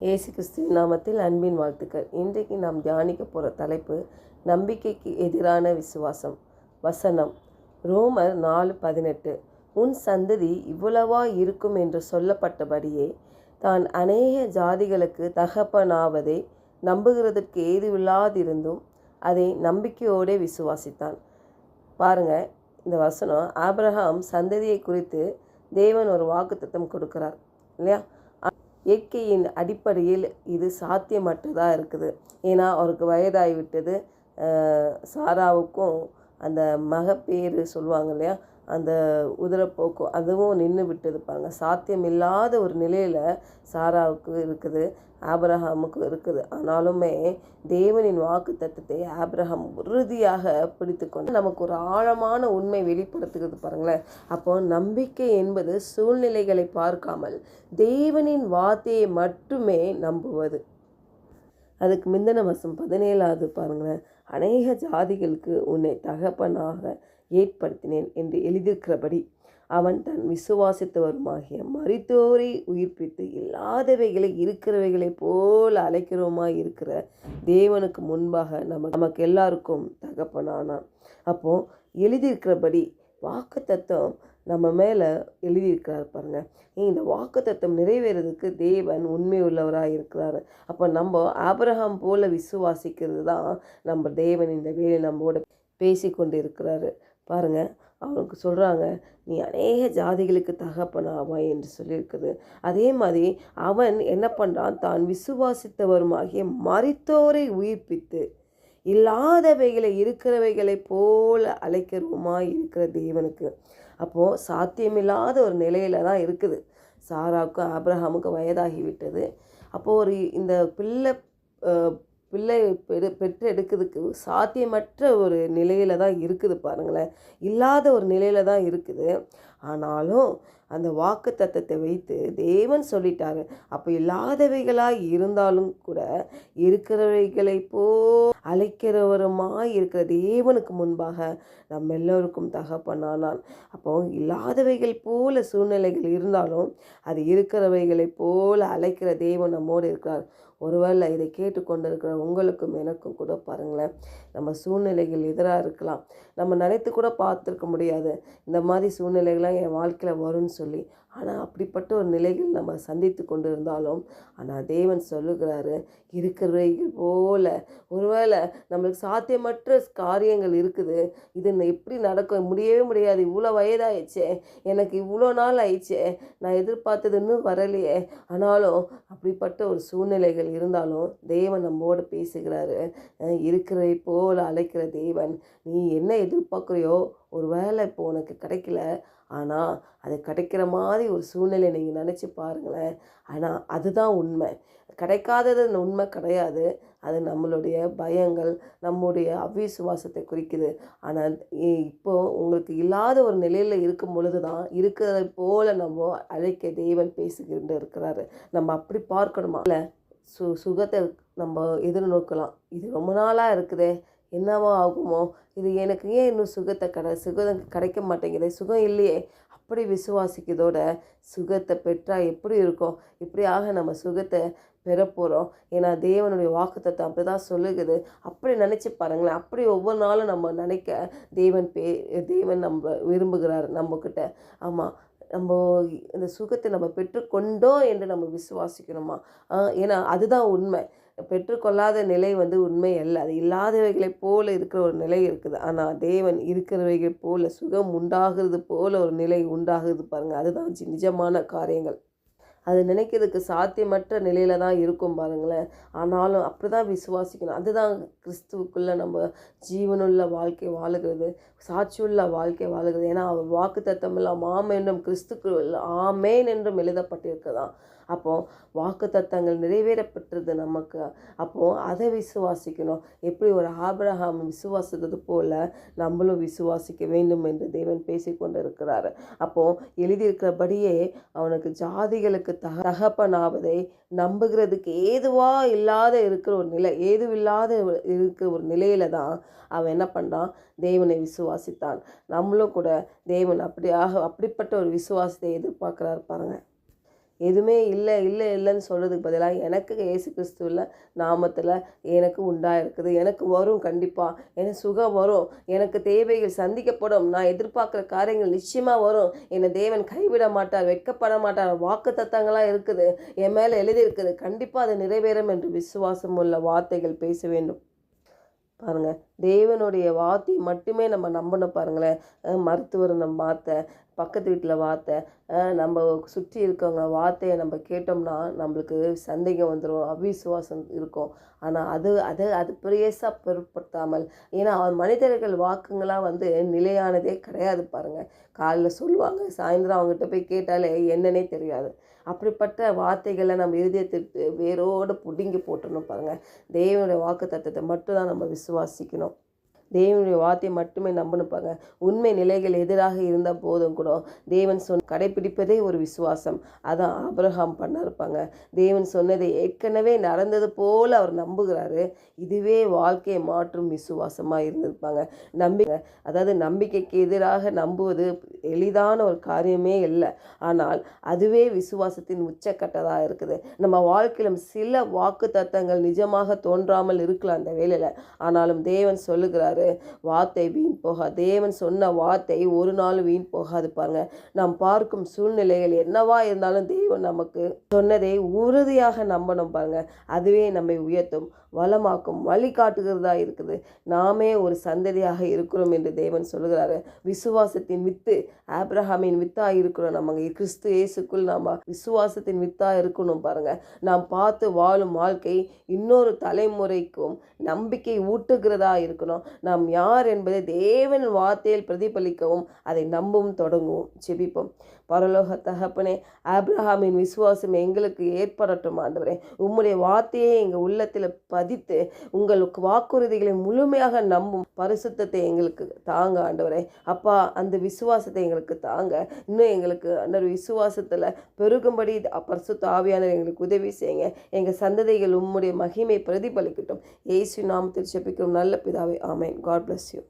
இயேசு கிறிஸ்துவின் நாமத்தில் அன்பின் வாழ்த்துக்கள். இன்றைக்கு நாம் தியானிக்க போகிற தலைப்பு நம்பிக்கைக்கு எதிரான விசுவாசம். வசனம். ரோமர் நாலு பதினெட்டு. உன் சந்ததி இவ்வளவா இருக்கும் என்று சொல்லப்பட்டபடியே தான் அநேக ஜாதிகளுக்கு தகப்பனாவதை நம்புகிறதற்கு ஏதுவில்லாதிருந்தும் அதை நம்பிக்கையோடே விசுவாசித்தான். பாருங்கள் இந்த வசனம். ஆப்ரஹாம் சந்ததியை குறித்து தேவன் ஒரு வாக்குத்தத்தம் கொடுக்கிறார் இல்லையா? இயற்கையின் அடிப்படையில் இது சாத்தியமற்றதாக இருக்குது. ஏன்னா அவருக்கு வயதாகிவிட்டது. சாராவுக்கும் அந்த மகப்பேறு சொல்லுவாங்க இல்லையா? அந்த உதிரப்போக்கு அதுவும் நின்று விட்டுருப்பாங்க சாத்தியமில்லாத ஒரு நிலையில் சாராவுக்கு இருக்குது ஆபிரஹாமுக்கு இருக்குது. ஆனாலுமே தேவனின் வாக்கு தத்துவத்தை ஆப்ரஹாம் உறுதியாக பிடித்து கொண்டு நமக்கு ஒரு ஆழமான உண்மை வெளிப்படுத்துகிறது பாருங்களேன். அப்போ நம்பிக்கை என்பது சூழ்நிலைகளை பார்க்காமல் தேவனின் வார்த்தையை மட்டுமே நம்புவது. அதுக்கு முந்தின வசம் பதினேழாவது பாருங்களேன். அநேக ஜாதிகளுக்கு உன்னை தகப்பனாக ஏற்படுத்தினேன் என்று எழுதியிருக்கிறபடி அவன் தன் விசுவாசித்தவருமாகிய மறித்தோரை உயிர்ப்பித்து இல்லாதவைகளை இருக்கிறவைகளைப் போல் அழைக்கிறோமாய் இருக்கிற தேவனுக்கு முன்பாக நம்ம நமக்கு எல்லாருக்கும் தகப்பனானான் அப்போது எழுதியிருக்கிறபடி வாக்கு தத்துவம் நம்ம மேலே எழுதியிருக்கிறார் பாருங்க. இந்த வாக்கு தத்துவம் நிறைவேறதுக்கு தேவன் உண்மை உள்ளவராக இருக்கிறார். அப்போ நம்ம ஆபிரகாம் போல விசுவாசிக்கிறது தான் நம்ம தேவன் இந்த வேலை நம்மோட பேசி கொண்டு இருக்கிறாரு பாருங்க அவனுக்கு சொல்கிறாங்க நீ அநேக ஜாதிகளுக்கு தகப்பனாவாய் என்று சொல்லியிருக்குது. அதே மாதிரி அவன் என்ன பண்ணுறான் தான் விசுவாசித்தவருமாகிய மறித்தோரை உயிர்ப்பித்து இல்லாதவைகளை இருக்கிறவைகளை போல அழைக்கிறோமாய் இருக்கிற தேவனுக்கு. அப்போது சாத்தியமில்லாத ஒரு நிலையில தான் இருக்குது. சாராவுக்கும் ஆப்ரஹாமுக்கும் வயதாகிவிட்டது அப்போது ஒரு இந்த பிள்ளை பிள்ளை பெரு பெற்று எடுக்கிறதுக்கு சாத்தியமற்ற ஒரு நிலையில தான் இருக்குது பாருங்களேன். இல்லாத ஒரு நிலையில தான் இருக்குது. ஆனாலும் அந்த வாக்கு தத்தத்தை வைத்து தேவன் சொல்லிட்டாரு. அப்போ இல்லாதவைகளாக இருந்தாலும் கூட இருக்கிறவைகளை போ அழைக்கிறவருமாய் இருக்கிற தேவனுக்கு முன்பாக நம்ம எல்லோருக்கும் தகப்பனானான். அப்போ இல்லாதவைகள் போல சூழ்நிலைகள் இருந்தாலும் அது இருக்கிறவைகளைப் போல அழைக்கிற தேவன் நம்மோடு இருக்கிறார். ஒருவேளை இதை கேட்டுக்கொண்டிருக்கிற உங்களுக்கும் எனக்கும் கூட பாருங்களேன். நம்ம சூழ்நிலைகள் எதிராக இருக்கலாம். நம்ம நினைத்து கூட பார்த்துருக்க முடியாது. இந்த மாதிரி சூழ்நிலைகள்லாம் என் வாழ்க்கையில் வரும்னு சொல்லி. ஆனால் அப்படிப்பட்ட ஒரு நிலையில் நம்ம சந்தித்து கொண்டு இருந்தாலும் ஆனால் தேவன் சொல்லுகிறாரு இருக்கிறவைகள் போல ஒருவேளை நம்மளுக்கு சாத்தியமற்ற காரியங்கள் இருக்குது. இது எப்படி நடக்க முடியவே முடியாது. இவ்வளோ வயதாயிடுச்சே. எனக்கு இவ்வளோ நாள் ஆயிடுச்சே. நான் எதிர்பார்த்தது இன்னும் வரலையே. ஆனாலும் அப்படிப்பட்ட ஒரு சூழ்நிலைகள் இருந்தாலும் தேவன் நம்மோடு பேசுகிறாரு. இருக்கிறவை போல் போல அழைக்கிற தேவன் நீ என்ன எதிர்பார்க்குறியோ? ஒரு வேளை இப்போ உனக்கு கிடைக்கல. ஆனால் அது கிடைக்கிற மாதிரி ஒரு சூழ்நிலை நீங்கள் நினச்சி பாருங்களேன். ஆனால் அதுதான் உண்மை. கிடைக்காதது உண்மை கிடையாது. அது நம்மளுடைய பயங்கள் நம்முடைய அவிசுவாசத்தை குறிக்குது. ஆனால் இப்போது உங்களுக்கு இல்லாத ஒரு நிலையில் இருக்கும் பொழுது தான் இருக்கிறதை போல் நம்ம அழைக்க தேவன் பேசிக்கிட்டு இருக்கிறாரு. நம்ம அப்படி பார்க்கணுமா? இல்லை சு சுகத்தை நம்ம எதிர்நோக்கலாம். இது ரொம்ப நாளாக இருக்குதே. என்னவா ஆகுமோ? இது எனக்கு ஏன் இன்னும் சுகத்தை கடை சுகம் கிடைக்க மாட்டேங்குது? சுகம் இல்லையே. அப்படி விசுவாசிக்கிறதோட சுகத்தை பெற்றால் எப்படி இருக்கும்? இப்படியாக நம்ம சுகத்தை பெற போகிறோம் ஏன்னா தேவனுடைய வாக்குத்தத்தை அப்படி தான் சொல்லுகுது அப்படி நினச்சி பாருங்களேன். அப்படி ஒவ்வொரு நாளும் நம்ம நினைக்க தேவன் பே தேவன் நம்ம விரும்புகிறார் நம்மக்கிட்ட. ஆமாம் நம்ம இந்த சுகத்தை நம்ம பெற்றுக்கொண்டோம் என்று நம்ம விசுவாசிக்கணுமா ஏன்னா அதுதான் உண்மை. பெற்றுக்கொள்ளாத நிலை வந்து உண்மை அல்ல. அது இல்லாதவைகளைப் போல இருக்கிற ஒரு நிலை இருக்குது. ஆனால் தேவன் இருக்கிறவைகள் போல சுகம் உண்டாகிறது போல ஒரு நிலை உண்டாகுது பாருங்க. அதுதான் நிஜமான காரியங்கள். அது நினைக்கிறதுக்கு சாத்தியமற்ற நிலையில தான் இருக்கும் பாருங்களேன். ஆனாலும் அப்படி தான் விசுவாசிக்கணும். அதுதான் கிறிஸ்துவுக்குள்ள நம்ம ஜீவனுள்ள வாழ்க்கை வாழுகிறது. சாட்சியுள்ள வாழ்க்கை வாழுகிறது. ஏன்னா அவர் வாக்கு தத்தமெல்லாம் ஆம் என்றும் கிறிஸ்துக்குள் ஆமேன் என்றும் எழுதப்பட்டிருக்கதான். அப்போது வாக்கு தத்தங்கள் நிறைவேறப்பட்டது நமக்கு. அப்போது அதை விசுவாசிக்கணும். எப்படி ஒரு ஆபிரகாம் விசுவாசித்தது போல நம்மளும் விசுவாசிக்க வேண்டும் என்று தேவன் பேசிக்கொண்டு இருக்கிறார் அப்போது எழுதியிருக்கிறபடியே அவனுக்கு ஜாதிகளுக்கு தக தகப்பனாவதை நம்புகிறதுக்கு ஏதுவாக இல்லாத இருக்கிற ஒரு நிலை ஏதுவில்லாத ஒரு- இருக்கிற ஒரு நிலையில தான் அவன் என்ன பண்ணான் தேவனை விசுவாசித்தான். நம்மளும் கூட தேவன் அப்படியாக அப்படிப்பட்ட ஒரு விசுவாசத்தை எதிர்பார்க்குறாரு பாருங்கள் எதுவுமே இல்லை இல்லை இல்லைன்னு சொல்கிறதுக்கு பதிலாக எனக்கு இயேசு கிறிஸ்துவில் நாமத்தில் எனக்கு உண்டாக இருக்குது எனக்கு வரும் கண்டிப்பாக எனக்கு சுகம் வரும். எனக்கு தேவைகள் சந்திக்கப்படும். நான் எதிர்பார்க்குற காரியங்கள் நிச்சயமாக வரும். என்னை தேவன் கைவிட மாட்டார் வெட்கப்பட மாட்டார். வாக்கு தத்தங்களாக இருக்குது. என் மேலே எழுதியிருக்குது கண்டிப்பாக அது நிறைவேறும் என்று விசுவாசம் உள்ள வார்த்தைகள் பேச வேண்டும். பாருங்கள் தேவனுடைய வார்த்தையை மட்டுமே நம்ம நம்பணும் பாருங்களேன். மருத்துவர் நம்ம வார்த்தை பக்கத்து வீட்டில் வார்த்தை நம்ம சுற்றி இருக்கவங்க வார்த்தையை நம்ம கேட்டோம்னா நம்மளுக்கு சந்தேகம் வந்துடும் அவிசுவாசம் இருக்கும். ஆனால் அது அது அது பெரியசாக பொருட்படுத்தாமல் ஏன்னா மனிதர்கள் வாக்குங்களாம் வந்து நிலையானதே கிடையாது பாருங்கள் காலைல சொல்லுவாங்க சாயந்தரம் அவங்ககிட்ட போய் கேட்டாலே என்னன்னே தெரியாது. அப்படிப்பட்ட வார்த்தைகளை நம்ம இருதயத்திற்கு வேரோடு பிடுங்கி போட்டுடணும் பாருங்கள் தேவனுடைய வாக்கு தத்துவத்தை மட்டும்தான் நம்ம விசுவாசிக்கணும். தேவனுடைய வார்த்தையை மட்டுமே நம்பணுப்பாங்க உண்மை நிலைகள் எதிராக இருந்த போதும் கூட. தேவன் சொன் கடைபிடிப்பதே ஒரு விசுவாசம். அதான் ஆபிரகாம் பண்ணாருப்பாங்க. தேவன் சொன்னதை ஏற்கனவே நடந்தது போல் அவர் நம்புகிறாரு. இதுவே வாழ்க்கையை மாற்றும் விசுவாசமாக இருந்திருப்பாங்க. நம்பிக்கை அதாவது நம்பிக்கைக்கு எதிராக நம்புவது எளிதான ஒரு காரியமே இல்லை. ஆனால் அதுவே விசுவாசத்தின் உச்சக்கட்டதாக இருக்குது. நம்ம வாழ்க்கையிலும் சில வாக்கு தத்தங்கள் நிஜமாக தோன்றாமல் இருக்கலாம் அந்த வேலையில் ஆனாலும் தேவன் சொல்லுகிறாரு வார்த்தை வீண் போகாது தேவன் சொன்ன வார்த்தை ஒரு நாள் வீண் போகாது பாருங்க. நாம் பார்க்கும் சூழ்நிலைகள் என்னவா இருந்தாலும் தேவன் நமக்கு சொன்னதை உறுதியாக நம்பணும் பாருங்க. அதுவே நம்மை உயர்த்தும் வளமாக்கும் வழிகாட்டுகிறதா இருக்குது. நாமே ஒரு சந்ததியாக இருக்கிறோம் என்று தேவன் சொல்லுகிறாரு. விசுவாசத்தின் வித்து ஆப்ரஹாமின் வித்தா இருக்கிறோம் நம்ம கிறிஸ்து இயேசுக்குள் நாம் விசுவாசத்தின் வித்தா இருக்கணும் பாருங்க. நாம் பார்த்து வாழும் வாழ்க்கை இன்னொரு தலைமுறைக்கும் நம்பிக்கை ஊட்டுகிறதா இருக்கணும். நாம் யார் என்பதை தேவன் வார்த்தையில் பிரதிபலிக்கவும் அதை நம்பவும் தொடங்குவோம். செபிப்போம் பரலோக தகப்பனே ஆப்ரஹாமின் விசுவாசம் எங்களுக்கு ஏற்படட்டும் ஆண்டவரே. உம்முடைய வார்த்தையை எங்கள் உள்ளத்தில் பதித்து உங்களுக்கு வாக்குறுதிகளை முழுமையாக நம்பும் பரிசுத்தத்தை எங்களுக்கு தாங்க ஆண்டவரே. அப்பா அந்த விசுவாசத்தை எங்களுக்கு தாங்க. இன்னும் எங்களுக்கு அந்த விசுவாசத்தில் பெருகும்படி பரிசுத்த ஆவியானவர் எங்களுக்கு உதவி செய்யுங்க. எங்கள் சந்ததிகள் உம்முடைய மகிமை பிரதிபலிக்கட்டும். ஏசு நாமத்தில் செப்பிக்கிறோம் நல்ல பிதாவை ஆமேன். God bless you.